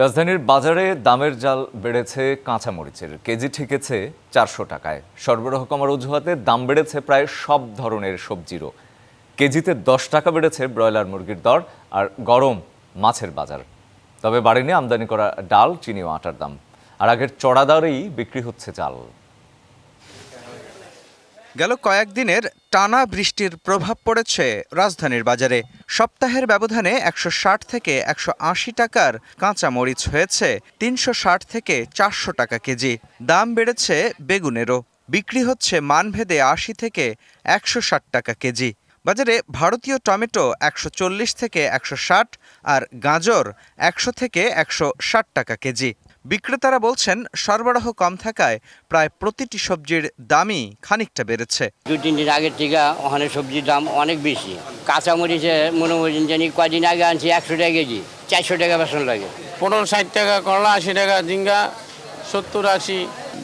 রাজধানীর বাজারে দামের জাল বেড়েছে কাঁচামরিচের। কেজি ঠেকেছে চারশো টাকায়। সরবরাহ কমার অজুহাতে দাম বেড়েছে প্রায় সব ধরনের সবজিরও। কেজিতে দশ টাকা বেড়েছে ব্রয়লার মুরগির দর আর গরম মাছের বাজার। তবে বাড়েনি আমদানি করা ডাল, চিনি ও আটার দাম। আর আগের চড়া দরেই বিক্রি হচ্ছে চাল গেল কয়েকদিনের টানা বৃষ্টির প্রভাব পড়েছে রাজধানীর বাজারে। সপ্তাহের ব্যবধানে একশো ষাট থেকে একশো আশি টাকার কাঁচা মরিচ হয়েছে তিনশো ষাট থেকে চারশো টাকা কেজি। দাম বেড়েছে বেগুনেরও। বিক্রি হচ্ছে মানভেদে আশি থেকে একশো ষাট টাকা কেজি। বাজারে ভারতীয় টমেটো একশো চল্লিশ থেকে একশো ষাট আর গাজর একশো থেকে একশো ষাট টাকা কেজি। বিক্রেতারা বলছেন সরবরাহ কম থাকায় প্রায় প্রতিটি সবজির দামই খানিকটা বেড়েছে। দুই তিন দিন আগের থেকে ওখানে সবজির দাম অনেক বেশি। কাঁচামরিচে মনে করেন জানি কয়দিন আগে আনছি একশো টাকা কেজি চারশো টাকা বেসন লাগে। পটল ষাট টাকা করলা আশি টাকা ঝিঙ্গা সত্তর আশি।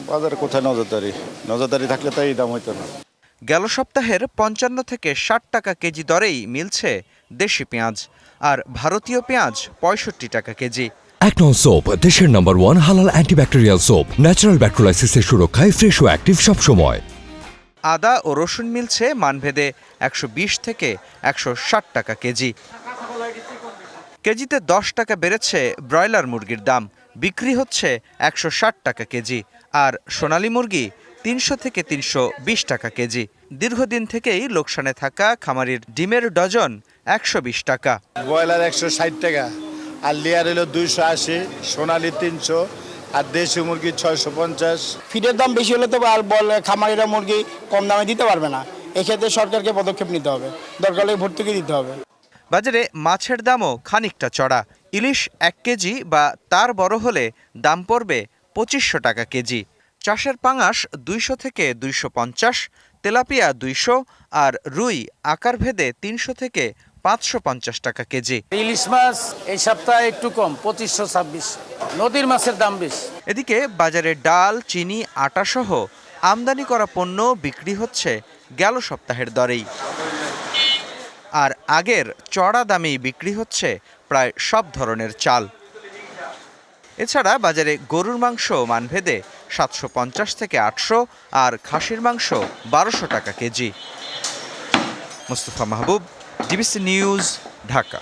বাজার কোথায় নজরদারি? নজরদারি থাকলে তো এই দাম হইতো না। গেল সপ্তাহের পঞ্চান্ন থেকে ষাট টাকা কেজি দরেই মিলছে দেশি পেঁয়াজ আর ভারতীয় পেঁয়াজ পঁয়ষট্টি টাকা কেজি। অ্যাকনন সোপ দেশের নাম্বার ওয়ান হালাল অ্যান্টিব্যাকটেরিয়াল সোপ ন্যাচারাল ব্যাকটেরিয়ালাইসিসের সুরক্ষায় ফ্রেশ ও অ্যাক্টিভ সবসময়। আদা ও রসুন মিলছে মানভেদে একশো বিশ থেকে একশো ষাট টাকা কেজি। কেজিতে দশ টাকা বেড়েছে ব্রয়লার মুরগির দাম বিক্রি হচ্ছে একশো ষাট টাকা কেজি আর সোনালী মুরগি তিনশো থেকে তিনশো বিশ টাকা কেজি। দীর্ঘদিন থেকেই লোকসানে থাকা খামারির ডিমের ডজন একশো বিশ টাকা। ব্রয়লার একশো ষাট টাকা আর লেয়ার হলো দুইশো আশি সোনালি তিনশো আর দেশি মুরগি ছয়শো পঞ্চাশ। ফিডের দাম বেশি হলে তো আর বল খামারিরা মুরগি কম দামে দিতে পারবে না। এক্ষেত্রে সরকারকে পদক্ষেপ নিতে হবে। দরকার হলে ভর্তুকি দিতে হবে। বাজারে মাছের দামও খানিকটা চড়া। ইলিশ এক কেজি বা তার বড় হলে দাম পড়বে পঁচিশশো টাকা কেজি। চাষের পাঙাশ দুইশো থেকে দুইশো পঞ্চাশ তেলাপিয়া দুইশো আর রুই আকার ভেদে তিনশো থেকে পাঁচশো পঞ্চাশ টাকা কেজি। ইলিশ মাছ এই সপ্তাহে একটু কম পঁচিশশো ছাব্বিশ। নদীর মাছের দাম বেশি। এদিকে বাজারে ডাল চিনি আটা সহ আমদানি করা পণ্য বিক্রি হচ্ছে গেল সপ্তাহের দরেই। আর আগের চড়া দামেই বিক্রি হচ্ছে প্রায় সব ধরনের চাল। এছাড়া বাজারে গরুর মাংস মানভেদে সাতশো পঞ্চাশ থেকে আটশো, আর খাসির মাংস বারোশো টাকা KG. Mustafa Mahbub, DBC news, Dhaka.